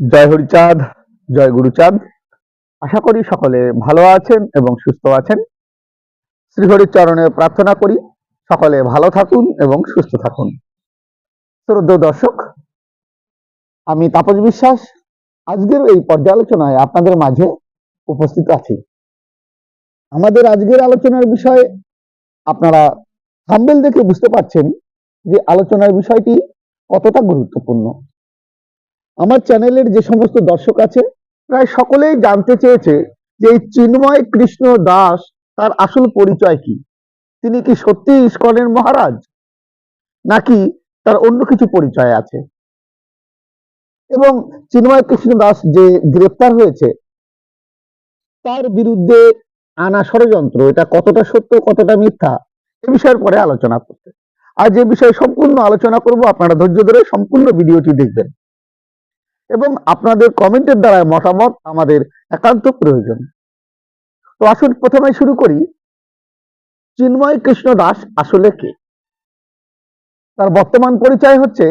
জয় হরিচাঁদ, জয় গুরুচাঁদ। আশা করি সকলে ভালো আছেন এবং সুস্থ আছেন। শ্রীহরির চরণে প্রার্থনা করি সকলে ভালো থাকুন এবং সুস্থ থাকুন। শ্রদ্ধেয় দর্শক, আমি তাপস বিশ্বাস। আজকের এই পর্যালোচনায় আপনাদের মাঝে উপস্থিত আছি। আমাদের আজকের আলোচনার বিষয়ে আপনারা থাম্বেল দেখে বুঝতে পারছেন যে আলোচনার বিষয়টি কতটা গুরুত্বপূর্ণ। আমার চ্যানেলের যে সমস্ত দর্শক আছে, প্রায় সকলেই জানতে চেয়েছে যে এই চিন্ময় কৃষ্ণ দাস তার আসল পরিচয় কি? তিনি কি সত্যি ইস্কনের মহারাজ? নাকি তার অন্য কিছু পরিচয় আছে? এবং চিন্ময় কৃষ্ণ দাস যে গ্রেপ্তার হয়েছে, তার বিরুদ্ধে আনা ষড়যন্ত্র, এটা কতটা সত্য, কতটা মিথ্যা, এ বিষয়ের পরে আলোচনা করতে। আর যে বিষয়ে সম্পূর্ণ আলোচনা করব, আপনারা ধৈর্য ধরে সম্পূর্ণ ভিডিওটি দেখবেন। এবং আপনাদের কমেন্টের দ্বারা মতামত আমাদের একান্ত প্রয়োজন। তো আসুন প্রথমে শুরু করি। চিন্ময় কৃষ্ণ দাস আসলে কে? তার বর্তমান পরিচয় হচ্ছে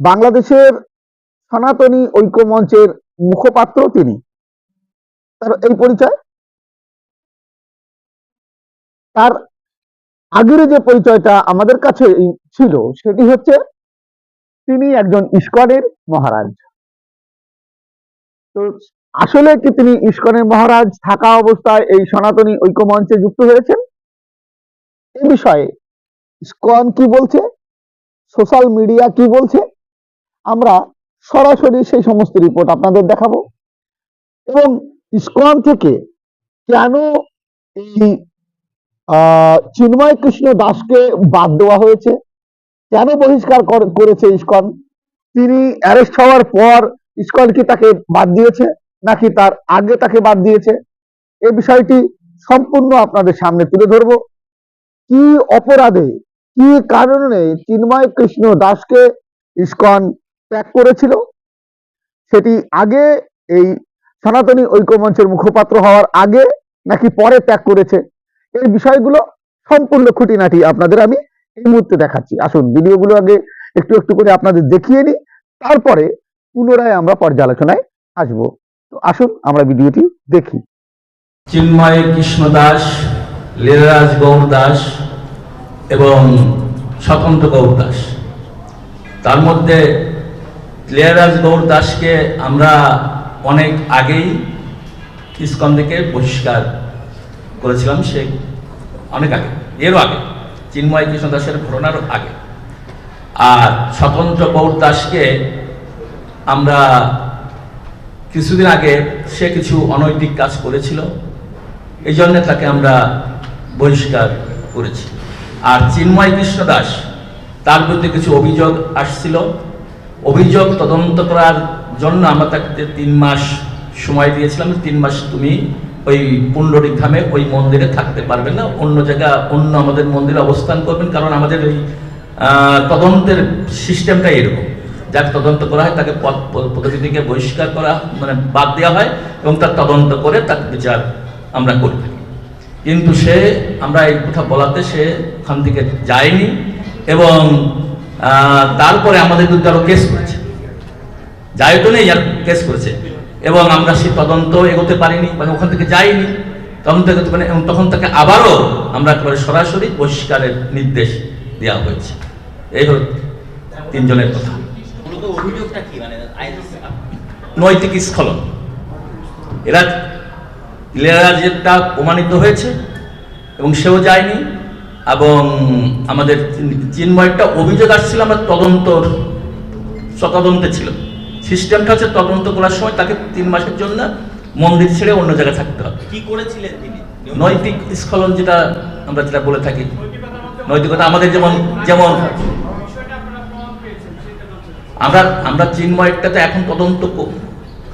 বাংলাদেশের সনাতনী ঐক্য মঞ্চের মুখপাত্র তিনি। তার এই পরিচয়? তার আগের যে পরিচয়টা আমাদের কাছে ছিল, সেটি হচ্ছে তিনি একজন ইস্কনের মহারাজ। তো আসলে কি তিনি ইস্কনের মহারাজ থাকা অবস্থায় এই সনাতনী ঐক্য মঞ্চে যুক্ত হয়েছেন? এই বিষয়ে ইস্কন কি বলছে? সোশ্যাল মিডিয়া কি বলছে? আমরা সরাসরি সেই সমস্ত রিপোর্ট আপনাদের দেখাবো। এবং ইস্কন থেকে কেন এই চিন্ময় কৃষ্ণ দাসকে বাদ দেওয়া হয়েছে? কেন বহিষ্কার করেছে ইস্কন? তিনি অ্যারেস্ট হওয়ার পর ইস্কন কি তাকে বাদ দিয়েছে, নাকি তার আগে তাকে বাদ দিয়েছে? এই বিষয়টি সম্পূর্ণ আপনাদের সামনে তুলে ধরব। কি অপরাধে, কি কারণে চিন্ময় কৃষ্ণ দাসকে ইস্কন ত্যাগ করেছিল? সেটি আগে, এই সনাতনী ঐক্যমঞ্চের মুখপাত্র হওয়ার আগে, নাকি পরে ত্যাগ করেছে? এই বিষয়গুলো সম্পূর্ণ খুঁটিনাটি আপনাদের আমি এই মুহূর্তে দেখাচ্ছি। আসুন, ভিডিওগুলো আগে একটু একটু করে আপনাদের দেখিয়ে নিই। তারপরে পুনরায় আমরা পর্যালোচনায় আসব। তো আসুন, আমরা ভিডিওটি দেখি। চিন্ময় কৃষ্ণ দাস, লীলারাজ গৌর দাস এবং স্বতন্ত্র গৌর দাস। তার মধ্যে লীলারাজ গৌর দাসকে আমরা অনেক আগেই ইস্কন থেকে বহিষ্কার করেছিলাম, সে অনেক আগে, এরও আগে। চিন্ময় কৃষ্ণ দাসের ঘটনার আগে। আর স্বতন্ত্র গৌর দাসকে আমরা কিছুদিন আগে সে কিছু অনৈতিক কাজ করেছিল, এই জন্য তাকে আমরা বহিষ্কার করেছি। আর চিন্ময় কৃষ্ণ দাস, তার বিরুদ্ধে কিছু অভিযোগ আসছিল। অভিযোগ তদন্ত করার জন্য আমরা তাকে তিন মাস সময় দিয়েছিলাম, তিন মাস তুমি ওই পুণ্ডরিক ধামে ওই মন্দিরে থাকতে পারবে না। অন্য জায়গা, অন্য আমাদের মন্দিরে অবস্থান করবেন, কারণ আমাদের এই তদন্তের সিস্টেমটা এরকম। যাকে তদন্ত করা হয়, তাকে পদ বহিষ্কার করা মানে বাদ দেওয়া হয় এবং তার তদন্ত করে তার বিচার আমরা করি কিন্তু সে, আমরা এই কথা বলাতে সে ওখান থেকে যায়নি এবং তারপরে আমাদের বিরুদ্ধে আরও কেস করেছে। যাই তো নেই, আর কেস করেছে। এবং আমরা সেই তদন্ত এগোতে পারিনি মানে ওখান থেকে যাইনি তদন্ত এগোতে পারিনি এবং তখন তাকে আবারও আমরা একেবারে সরাসরি বহিষ্কারের নির্দেশ দেওয়া হয়েছে। এই হল তিনজনের কথা। মানে নৈতিক স্খলন। এরা ইলিয়ারাজেরটা প্রমাণিত হয়েছে এবং সেও যায়নি এবং আমাদের চিন- চিন্ময়েরটা অভিযোগ আসছিল আমার তদন্ত তদন্তে ছিল। সিস্টেমটা হচ্ছে তদন্ত করার সময় তাকে তিন মাসের জন্য মন্দির ছেড়ে অন্য জায়গায় থাকতে হবে। কি করেছিলেন তিনি? নৈতিক স্খলন যেটা আমরা যেটা বলে থাকি। নৈতিকতা আমাদের যেমন যেমন আমরা আমরা চিন্ময়টাতে এখন তদন্ত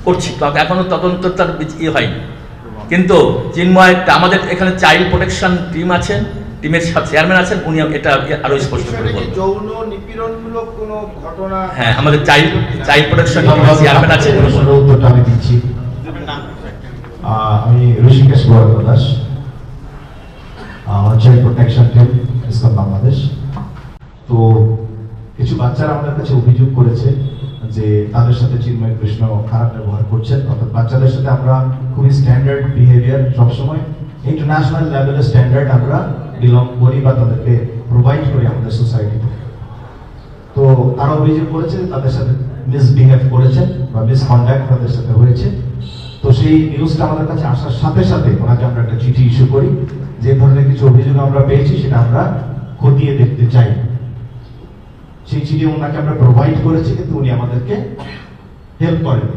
করছি তো এখনও তদন্ত তার ইয়ে হয়নি। কিন্তু চিন্ময়টা আমাদের এখানে চাইল্ড প্রোটেকশন টিম আছেন টিমের চেয়ারম্যান আছেন উনি এটা আরও স্পষ্ট করে বলবেন। যৌন নিপীড়নমূলক কোনো ঘটনা? হ্যাঁ আমাদের চাইল্ড চাইল্ড প্রোটেকশন চেয়ারম্যান আছেন উনি বলবেন। উত্তরটা আমি দিচ্ছি। আমি ঋষিকেশ দাস। আমার child protection team ISKCON Bangladesh. তো কিছু বাচ্চারা আমাদের কাছে অভিযোগ করেছে যে তাদের সাথে চিন্ময় কৃষ্ণ খারাপ ব্যবহার করছেন। অর্থাৎ বাচ্চাদের সাথে আমরা খুবই স্ট্যান্ডার্ড বিহেভিয়ার সবসময় ইন্টারন্যাশনাল লেভেলের স্ট্যান্ডার্ড আমরা বিলং করি বা তাদেরকে প্রোভাইড করি আমাদের সোসাইটিতে তো। তারা অভিযোগ করেছে, তাদের সাথে মিসবিহেভ করেছেন বা মিসকন্ডাক্ট তাদের সাথে হয়েছে। তো সেই নিউজটা আমাদের কাছে আসার সাথে সাথে ওনাকে আমরা একটা চিঠি ইস্যু করি। যে ধরনের কিছু অভিযোগ আমরা পেয়েছি, সেটা আমরা খতিয়ে দেখতে চাই। সেই চিঠি ওনাকে আমরা প্রোভাইড করেছি, কিন্তু উনি আমাদেরকে হেল্প করেনি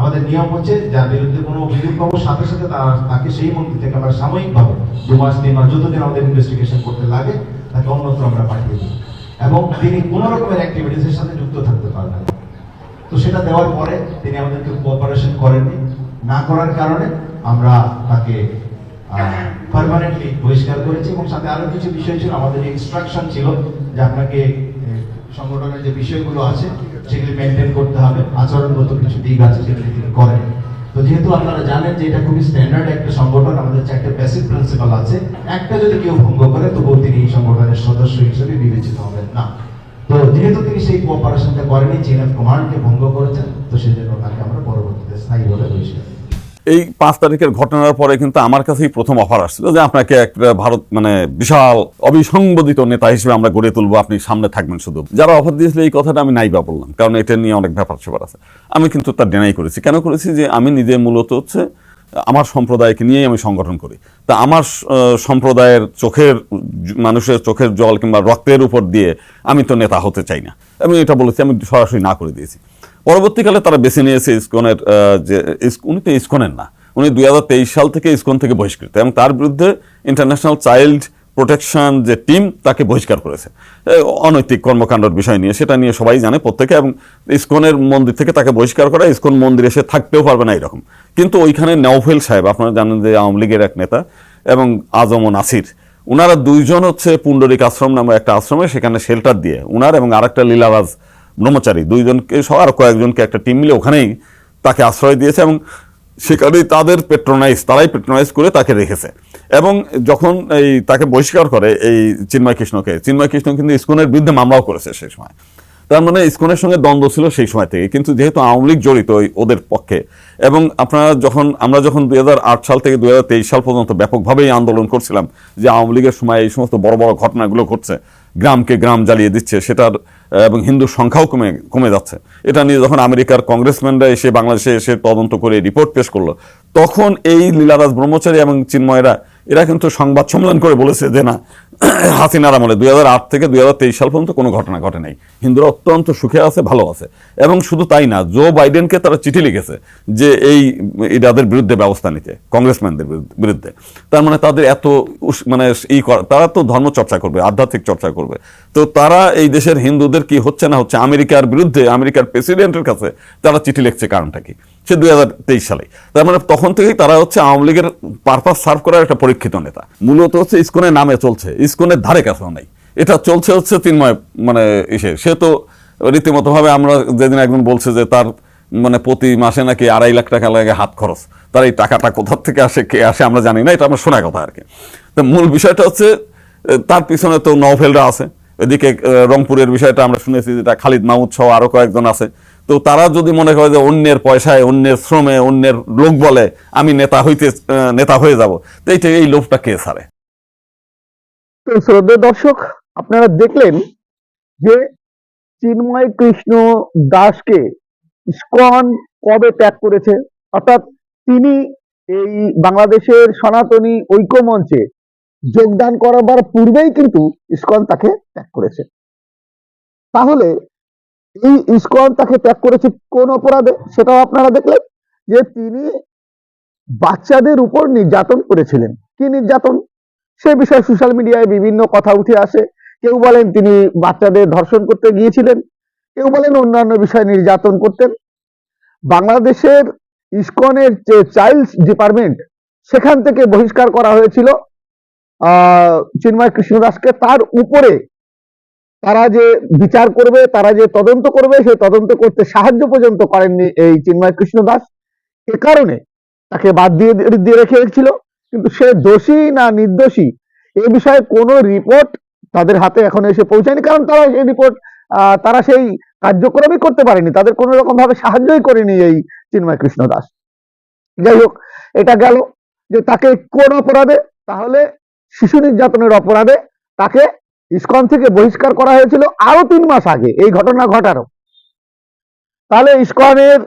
আমাদের নিয়ম হচ্ছে যার বিরুদ্ধে কোনো অভিযোগ পাবো, সাথে সাথে তাকে সেই মন্ত্রী থেকে আমরা সাময়িকভাবে দু মাস তিন মাস যতদিন আমাদের ইনভেস্টিগেশন করতে লাগে, তাকে অন্যত্র আমরা পাঠিয়ে দিই। এবং তিনি কোনো রকমের অ্যাক্টিভিটিসের সাথে যুক্ত থাকতে পারবেন। তো সেটা দেওয়ার পরে তিনি আমাদেরকে কোঅপারেশন করেননি। না করার কারণে আমরা তাকে পারমানেন্টলি বহিষ্কার করেছি এবং সাথে আরও কিছু বিষয় ছিল। আমাদের ইনস্ট্রাকশন ছিল যে আপনাকে সংগঠনের যে বিষয়গুলো আছে সেগুলি মেনটেন করতে হবে, আচরণগত কিছু দিক আছে তিনি করেন তো যেহেতু আপনারা জানেন যে এটা খুবই স্ট্যান্ডার্ড একটা সংগঠন, আমাদের চারটে বেসিক প্রিন্সিপাল আছে, একটা যদি কেউ ভঙ্গ করে, তবুও তিনি এই সংগঠনের সদস্য হিসেবে বিবেচিত হবেন না তো যেহেতু তিনি সেই কোঅপারেশনটা করেনি চেন অফ কমান্ডকে ভঙ্গ করেছেন, তো সেজন্য তাকে আমরা পরবর্তীতে স্থায়ীভাবে করি। এই পাঁচ তারিখের ঘটনার পরে কিন্তু আমার কাছেই প্রথম অফার আসছিল যে আপনাকে একটা ভারত মানে বিশাল অবিসংবাদিত নেতা হিসেবে আমরা গড়ে তুলবো, আপনি সামনে থাকবেন শুধু। যারা অফার দিয়েছিল এই কথাটা আমি নাই বা বললাম, কারণ এটা নিয়ে অনেক ব্যাপার স্যাপার আছে। আমি কিন্তু তার ডেনাই করেছি। কেন করেছি? যে আমি নিজে মূলত হচ্ছে আমার সম্প্রদায়কে নিয়েই আমি সংগঠন করি। তা আমার সম্প্রদায়ের চোখের, মানুষের চোখের জল কিংবা রক্তের উপর দিয়ে আমি তো নেতা হতে চাই না। আমি এটা বলেছি, আমি সরাসরি না করে দিয়েছি। পরবর্তীকালে তারা বেছে নিয়েছে ইসকনের যে উনি তো ইসকনের না। উনি দুই হাজার তেইশ সাল থেকে ইসকন থেকে বহিষ্কৃত এবং তার বিরুদ্ধে ইন্টারন্যাশনাল চাইল্ড প্রোটেকশন যে টিম তাকে বহিষ্কার করেছে। অনৈতিক কর্মকাণ্ডের বিষয় নিয়ে, সেটা নিয়ে সবাই জানে প্রত্যেকে এবং ইসকনের মন্দির থেকে তাকে বহিষ্কার করা, ইসকন মন্দিরে সে থাকতেও পারবে না এরকম। কিন্তু ওইখানে নওফেল সাহেব, আপনারা জানেন যে আওয়ামী লীগের এক নেতা এবং আজম ও নাসির, উনারা দুইজন হচ্ছে পুণ্ডরিক আশ্রম নামে একটা আশ্রমে, সেখানে শেল্টার দিয়ে, উনার এবং আরেকটা লীলাবাজ ব্রহ্মচারী। দুইজনকে সহ আর কয়েকজনকে একটা টিম মিলে ওখানেই তাকে আশ্রয় দিয়েছে এবং সেখানেই তাদের পেট্রোনাইজ তারাই পেট্রোনাইজ করে তাকে রেখেছে। এবং যখন এই তাকে বহিষ্কার করে এই চিন্ময় কৃষ্ণকে, চিন্ময় কৃষ্ণ কিন্তু ইস্কনের বিরুদ্ধে মামলাও করেছে সেই সময়। তার মানে ইস্কনের সঙ্গে দ্বন্দ্ব ছিল সেই সময় থেকে, কিন্তু যেহেতু আওয়ামী লীগ জড়িত ওই ওদের পক্ষে, এবং আপনারা যখন, আমরা যখন দুই হাজার আট সাল থেকে দুই হাজার তেইশ সাল পর্যন্ত ব্যাপকভাবেই আন্দোলন করছিলাম যে আওয়ামী লীগের সময় এই সমস্ত বড় বড় ঘটনাগুলো ঘটছে গ্রামকে গ্রাম জ্বালিয়ে দিচ্ছে, সেটার এবং হিন্দু সংখ্যাও কমে কমে যাচ্ছে। এটা নিয়ে যখন আমেরিকার কংগ্রেসম্যানরা এসে বাংলাদেশে এসে তদন্ত করে রিপোর্ট পেশ করল, তখন এই লীলারাজ ব্রহ্মচারী এবং চিন্ময়রা, এরা কিন্তু সংবাদ সম্মেলন করে বলেছে যে না হাসিনার আমলে দুই হাজার আট থেকে দুই হাজার তেইশ সাল পর্যন্ত কোনো ঘটনা ঘটে নাই হিন্দুরা অত্যন্ত সুখে আছে, ভালো আছে। এবং শুধু তাই না, জো বাইডেনকে তারা চিঠি লিখেছে যে এই ইরাদের বিরুদ্ধে ব্যবস্থা নিতে, কংগ্রেসম্যানদের বিরুদ্ধে- তার মানে তাদের এত মানে ই করা- তারা তো ধর্ম চর্চা করবে, আধ্যাত্মিক চর্চা করবে। তো তারা এই দেশের হিন্দুদের কি হচ্ছে না হচ্ছে? আমেরিকার বিরুদ্ধে, আমেরিকার প্রেসিডেন্টের কাছে তারা চিঠি লিখছে কারণটা কি? সে দুই হাজার তেইশ সালে। তার মানে তখন থেকেই তারা হচ্ছে আওয়ামী লীগের পারপাস সার্ভ করার একটা পরীক্ষিত নেতা। মূলত হচ্ছে ইস্কনের নামে চলছে। ইস্কনের ধারে কাছেও নাই। এটা চলছে হচ্ছে তিনময় মানে ইসে। সে তো রীতিমতোভাবে আমরা যেদিন একজন বলছে যে তার মানে প্রতি মাসে নাকি আড়াই লাখ টাকা লাগে হাত খরচ। তার এই টাকাটা কোথার থেকে আসে, কে আসে আমরা জানি না, এটা আমার শোনা কথা আর কি। তো মূল বিষয়টা হচ্ছে তার পিছনে তো নভেলরা আছে। এদিকে রংপুরের বিষয়টা আমরা শুনেছি যেটা খালিদ মাহমুদ সহ আরও কয়েকজন আছে। তো তারা যদি মনে করে যে অন্যের পয়সায়, অন্যের শ্রমে, অন্যের লোক বলে আমি নেতা হইতে নেতা হয়ে যাব, তো এইটা, এই লোভটা কে ছাড়ে? তো শ্রদ্ধেয় দর্শক, আপনারা দেখলেন যে চিন্ময় কৃষ্ণ দাসকে ইস্কন কবে ত্যাগ করেছে? অর্থাৎ তিনি এই বাংলাদেশের সনাতনী ঐক্য মঞ্চে যোগদান করাবার পূর্বেই কিন্তু ইস্কন তাকে ত্যাগ করেছে। তাহলে এই ইস্কন তাকে ত্যাগ করেছে কোন অপরাধে? সেটাও আপনারা দেখলেন যে তিনি বাচ্চাদের উপর নির্যাতন করেছিলেন। কি নির্যাতন? সে বিষয়ে সোশ্যাল মিডিয়ায় বিভিন্ন কথা উঠে আসে। কেউ বলেন তিনি বাচ্চাদের ধর্ষণ করতে গিয়েছিলেন। কেউ বলেন অন্যান্য বিষয়ে নির্যাতন করতেন। বাংলাদেশের ইস্কনের যে চাইল্ড ডিপার্টমেন্ট, সেখান থেকে বহিষ্কার করা হয়েছিল। চিন্ময় কৃষ্ণদাসকে তার উপরে তারা যে বিচার করবে, তারা যে তদন্ত করবে, সেই তদন্ত করতে সাহায্য পর্যন্ত করেননি এই চিন্ময় কৃষ্ণ দাস এ কারণে তাকে বাদ দিয়ে দিয়ে রেখেছিল কিন্তু সে দোষী না নির্দোষী, এ বিষয়ে কোনো রিপোর্ট তাদের হাতে এখন এসে পৌঁছায়নি। কারণ তারা সেই রিপোর্ট তারা সেই কার্যক্রমই করতে পারেনি। তাদের কোনো রকম ভাবে সাহায্যই করেনি এই চিন্ময় কৃষ্ণ দাস যাই হোক, এটা গেল যে তাকে কোন অপরাধে, তাহলে শিশু নির্যাতনের অপরাধে তাকে ইস্কন থেকে বহিষ্কার করা হয়েছিল আরও তিন মাস আগে। এই ঘটনা ঘটারও। তাহলে ইসকনের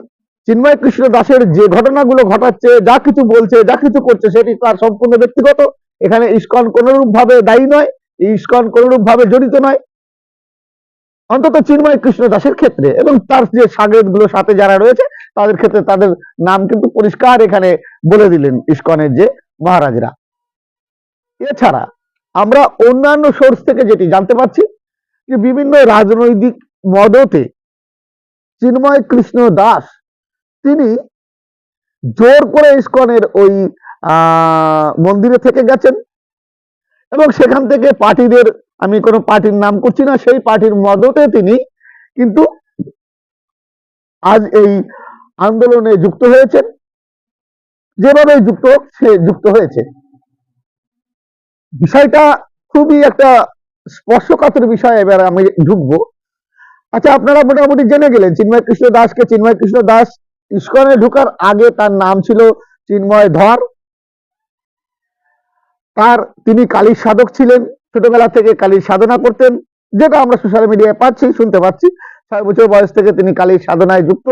চিন্ময় কৃষ্ণ দাসের যে ঘটনাগুলো ঘটাচ্ছে, যা কিছু বলছে, যা কিছু করছে, সেটি তার সম্পূর্ণ ব্যক্তিগত। এখানে ইসকন কোনরূপ ভাবে দায়ী নয় ইসকন কোনরূপ ভাবে জড়িত নয়। অন্তত চিন্ময় কৃষ্ণ দাসের ক্ষেত্রে এবং তার যে সাগরেদগুলো সাথে যারা রয়েছে, তাদের ক্ষেত্রে তাদের নাম কিন্তু পরিষ্কার এখানে বলে দিলেন ইস্কনের যে মহারাজরা। এছাড়া আমরা অন্যান্য সোর্স থেকে যেটি জানতে পারছি, যে বিভিন্ন রাজনৈতিক মদতে চিন্ময় কৃষ্ণ দাস, তিনি জোর করে ইসকনের ওই মন্দিরে থেকে গেছেন এবং সেখান থেকে পার্টিদের, আমি কোনো পার্টির নাম করছি না, সেই পার্টির মদতে তিনি কিন্তু আজ এই আন্দোলনে যুক্ত হয়েছেন। যেভাবে যুক্ত সে যুক্ত হয়েছে। বিষয়টা খুবই একটা স্পর্শকাতর বিষয়, এবার আমি ঢুকবো। আচ্ছা আপনারা মোটামুটি জেনে গেলেন, চিন্ময় কৃষ্ণ দাসকে। চিন্ময় কৃষ্ণ দাস ইস্কনে ঢুকার আগে তার নাম ছিল চিন্ময় ধর। তার তিনি কালীর সাধক ছিলেন, ছোটবেলা থেকে কালীর সাধনা করতেন, যেটা আমরা সোশ্যাল মিডিয়ায় পাচ্ছি, শুনতে পাচ্ছি। ছয় বছর বয়স থেকে তিনি কালীর সাধনায় যুক্ত।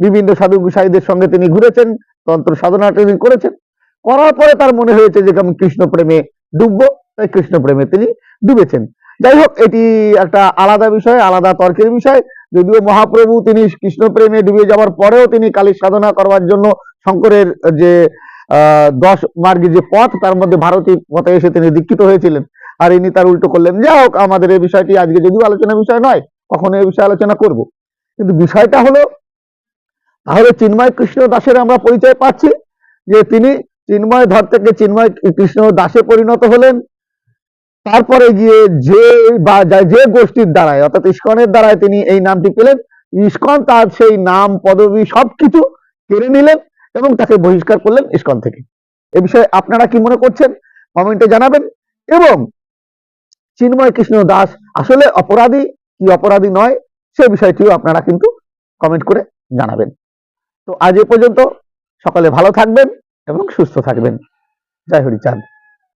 বিভিন্ন সাধু গুসাইদের সঙ্গে তিনি ঘুরেছেন, তন্ত্র সাধনা তিনি করেছেন। করার পরে তার মনে হয়েছে যে আমি কৃষ্ণ প্রেমে ডুববো, তাই কৃষ্ণ প্রেমে তিনি ডুবেছেন। যাই হোক, এটি একটা আলাদা বিষয়, আলাদা তর্কের বিষয়। যদিও মহাপ্রভু তিনি কৃষ্ণ প্রেমে ডুবে যাওয়ার পরেও তিনি কালী সাধনা করবার জন্য শঙ্করের যে দশ মার্গী যে পথ, তার মধ্যে ভারতী পথে এসে তিনি দীক্ষিত হয়েছিলেন। আর ইনি তার উল্টো করলেন, যাই হোক, আমাদের এই বিষয়টি আজকে যদিও আলোচনা বিষয় নয়, কখনো এই বিষয়ে আলোচনা করব। কিন্তু বিষয়টা হলো, তাহলে চিন্ময় কৃষ্ণ দাসের আমরা পরিচয় পাচ্ছি, যে তিনি চিন্ময় ধর থেকে চিন্ময় কৃষ্ণ দাসে পরিণত হলেন। তারপরে গিয়ে যে বা যে গোষ্ঠীর দ্বারায়, অর্থাৎ ইস্কনের দ্বারায় তিনি এই নামটি পেলেন। ইস্কন তার সেই নাম, পদবি সবকিছু কেড়ে নিলেন এবং তাকে বহিষ্কার করলেন ইস্কন থেকে। এ বিষয়ে আপনারা কি মনে করছেন? কমেন্টে জানাবেন। এবং চিন্ময় কৃষ্ণ দাস আসলে অপরাধী, কি অপরাধী নয়, সে বিষয়টিও আপনারা কিন্তু কমেন্ট করে জানাবেন। তো আজ এ পর্যন্ত সকলে ভালো থাকবেন। এবং সুস্থ থাকবেন। জয় হরিচাঁদ